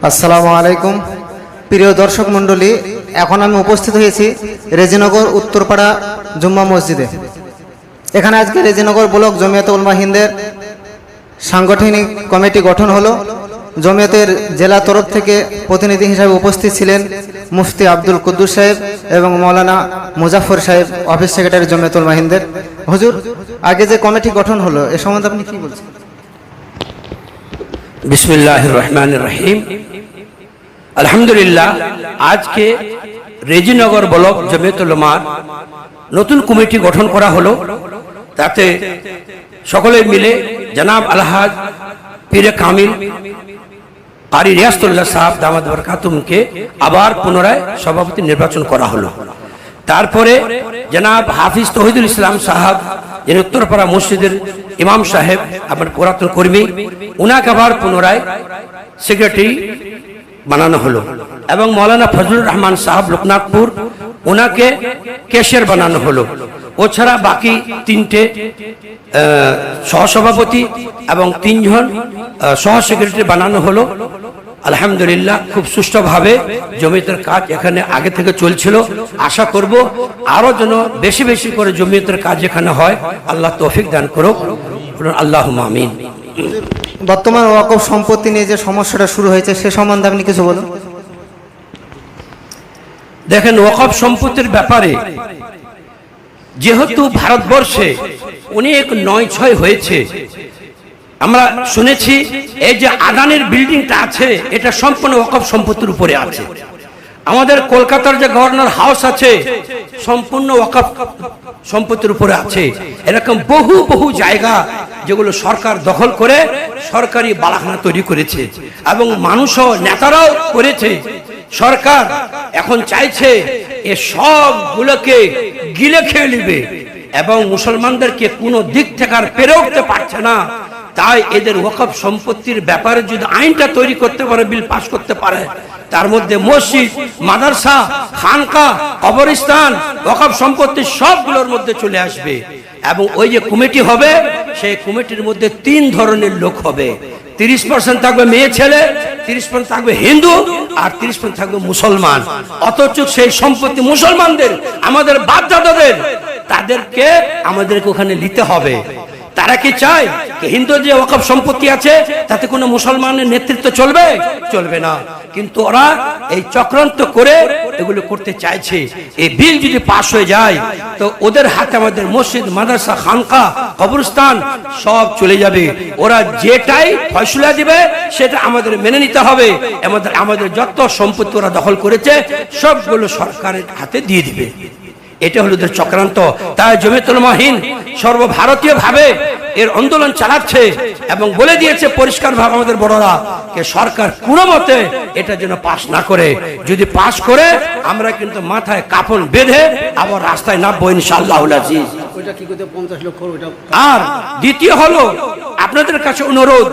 আসসালামু আলাইকুম। প্রিয় দর্শক মণ্ডলী, এখন আমি উপস্থিত হয়েছি রেজিনগর উত্তরপাড়া জুম্মা মসজিদে। এখানে আজকে রেজিনগর ব্লক জমিয়ত উলমা হিন্দের সাংগঠনিক কমিটি গঠন হলো। জমিয়তের জেলা তরফ থেকে প্রতিনিধি হিসাবে উপস্থিত ছিলেন মুফতি আব্দুল কুদ্দুস সাহেব এবং মৌলানা মুজাফর সাহেব, অফিস সেক্রেটারি জমিয়ত উলমা হিন্দের হুজুর, আগে যে কমিটি গঠন হলো, এ সম্বন্ধে আপনি কি বলছেন? বিসমিল্লাহ রহমান রহিম আলহামদুলিল্লাহ, আজকে রেজিনগর ব্লক জমিয়তুলমার নতুন কমিটি গঠন করা হলো। তাতে সকলে মিলে জনাব আলহাজ পীরে কামিল আরি রিয়াস্তুল্লাহ সাহেব দামাদ বরকাতুমকে আবার পুনরায় সভাপতি নির্বাচন করা হলো। তারপরে জনাব হাফিজ তহিদুল ইসলাম সাহাব, যিনি উত্তরপাড়া মসজিদের ইমাম সাহেব আমার পুরাতন কর্মী উনাকে আবার পুনরায় সেক্রেটারি বানানো হলো। এবং মৌলানা ফজলুর রহমান সাহাব লোকনাথপুর ওনাকে কেশের বানানো হলো। ওছাড়া ছাড়া বাকি তিনটে সহসভাপতি এবং তিনজন সহ সেক্রেটারি বানানো হলো। আলহামদুলিল্লাহ খুব সুষ্ঠুভাবে জমিয়তের কাজ এখানে আগে থেকে চলছিল। আশা করব আরও যেন বেশি বেশি করে জমিয়তের কাজ এখানে হয়। আল্লাহ তৌফিক দান করুক। আল্লাহ আমিন। বর্তমান ওয়াকফ সম্পত্তি নিয়ে যে সমস্যাটা শুরু হয়েছে সে সম্বন্ধে আপনি কিছু বলুন। দেখেন ওয়াকফ সম্পত্তির ব্যাপারে যেহেতু ভারতবর্ষে অনেক নয় ছয় হয়েছে আমরা শুনেছি, এই যে আদানের বিল্ডিংটা আছে, এটা সম্পূর্ণ ওয়াকফ সম্পত্তির উপরে আছে। আমাদের কলকাতার যে গভর্নর হাউস আছে, সম্পূর্ণ ওয়াকফ সম্পত্তির উপরে আছে। এরকম বহু বহু জায়গা যেগুলো সরকার দখল করে সরকারি বালাখানা তৈরি করেছে এবং মানুষও, নেতারাও করেছে। সরকার এখন চাইছে এ সবগুলোকে গিলে খেয়ে নিবে এবং মুসলমানদেরকে কোনো দিক থেকে আর পেরে উঠতে পারছে না। তাই এদের ওয়াকফ সম্পত্তির ব্যাপারে যদি আইনটা তৈরি করতে পারে, বিল পাস করতে পারে, তার মধ্যে মসজিদ, মাদ্রাসা খানকা কবরস্থান, ওয়াকফ সম্পত্তি সবগুলোর মধ্যে চলে আসবে। এবং ওই যে কমিটি হবে, সেই কমিটির মধ্যে তিন ধরনের লোক হবে। তিরিশ পার্সেন্ট থাকবে মেয়ে, ছেলে, তিরিশ পার্সেন্ট থাকবে হিন্দু, আর তিরিশ পার্সেন্ট থাকবে মুসলমান। অথচ সেই সম্পত্তি মুসলমানদের, আমাদের বাপদাদাদের, তাদেরকে আমাদেরকে ওখানে নিতে হবে। তারা কি চায় হিন্দু যে ওয়াকফ সম্পত্তি আছে, তাতে কোনো মুসলমানের নেতৃত্ব চলবে? চলবে না। কিন্তু ওরা এই চক্রান্ত করে এগুলো করতে চাইছে। এই বিল যদি পাশ হয়ে যায়, তো ওদের হাতে আমাদের মসজিদ, মাদ্রাসা, খানকা, কবরস্থান সব চলে যাবে। ওরা যেটাই ফয়সলা দিবে, সেটা আমাদের মেনে নিতে হবে। আমাদের আমাদের যত সম্পত্তি ওরা দখল করেছে, সবগুলো সরকারের হাতে দিয়ে দিবে। এটা হলো ওদের চক্রান্ত। তাই জমিতুলমাহীন সর্বভারতীয় ভাবে এর আন্দোলন চালাচ্ছে এবং বলে দিয়েছে পরিষ্কার ভাবে আমাদের বড়রা যে সরকার কোনো মতে এটা যেন পাশ না করে। যদি পাশ করে আমরা কিন্তু মাথায় কাপড় বেঁধে আবার রাস্তায় নামবো ওইটা আর দ্বিতীয় হলো আপনাদের কাছে অনুরোধ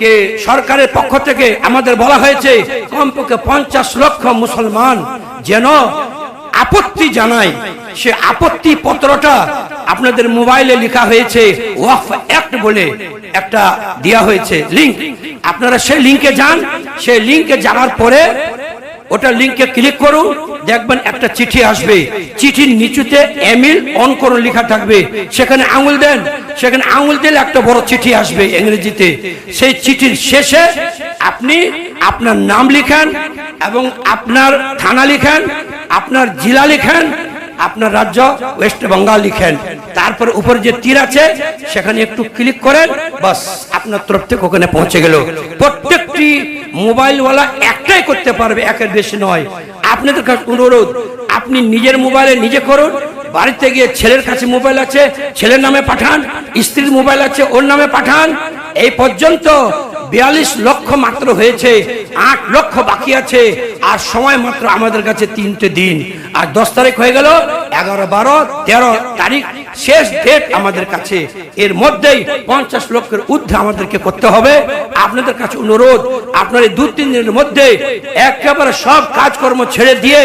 কে সরকারের পক্ষ থেকে আমাদের বলা হয়েছে কমপক্ষে পঞ্চাশ লক্ষ মুসলমান যেন আপত্তি জানায় সে আপত্তি পত্রটা আপনাদের মোবাইলে লেখা হয়েছে, ওয়াফ অ্যাক্ট বলে একটা দেওয়া হয়েছে লিংক আপনারা সেই লিংকে যান, সেই লিংকে যাওয়ার পরে ওটা লিংকে ক্লিক করুন, দেখবেন একটা চিঠি আসবে। চিঠির নিচুতে এমিল অন করুন লেখা থাকবে। সেখানে আঙুল দেন, সেখানে আঙুল দিলে একটা বড় চিঠি আসবে ইংরেজিতে। সেই চিঠির শেষে আপনি আপনার নাম লিখেন এবং আপনার থানা লিখেন আপনার জেলা লিখেন, আপনার রাজ্য ওয়েস্ট বেঙ্গল লিখেন। তারপর উপরে যে তীর আছে, সেখানে একটু ক্লিক করেন, বাস আপনার তরফ থেকে ওখানে পৌঁছে গেল। প্রত্যেকটি মোবাইলওয়ালা একটাই করতে পারবে, একের বেশি নয়। আপনাদের কাছে অনুরোধ, আপনি নিজের মোবাইলে নিজে করুন, বাড়িতে গিয়ে ছেলের কাছে মোবাইল আছে, ছেলের নামে পাঠান, স্ত্রীর মোবাইল আছে, ওর নামে পাঠান। এই পর্যন্ত বিয়াল্লিশ লক্ষ মাত্র হয়েছে, আট লক্ষ বাকি আছে, আর সময় মাত্র আমাদের কাছে তিনটে দিন। আর দশ তারিখ হয়ে গেল, এগারো বারো, তেরো তারিখ। শেষ ডেট আমাদের কাছে। এর মধ্যেই পঞ্চাশ লক্ষের ঊর্ধ্বে আমাদেরকে করতে হবে। আপনাদের কাছে অনুরোধ, আপনার দু তিন দিনের মধ্যে একেবারে সব কাজকর্ম ছেড়ে দিয়ে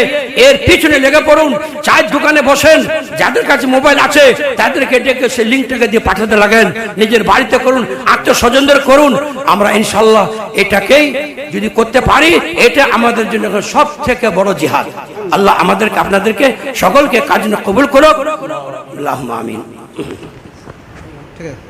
এর পিছনে লেগে পড়ুন, চায়ের দোকানে বসেন। যাদের কাছে মোবাইল আছে, তাদেরকে ডেকে সেই লিঙ্কটাকে দিয়ে পাঠাতে লাগেন। নিজের বাড়িতে করুন আত্মীয় স্বজনদের করুন। আমরা ইনশাল্লাহ এটাকেই যদি করতে পারি, এটা আমাদের জন্য সব থেকে বড় জিহাদ। আল্লাহ আমাদেরকে, আপনাদেরকে সকলকে কাজ কবুল করুক। আল্লাহ আমিন। ঠিক আছে।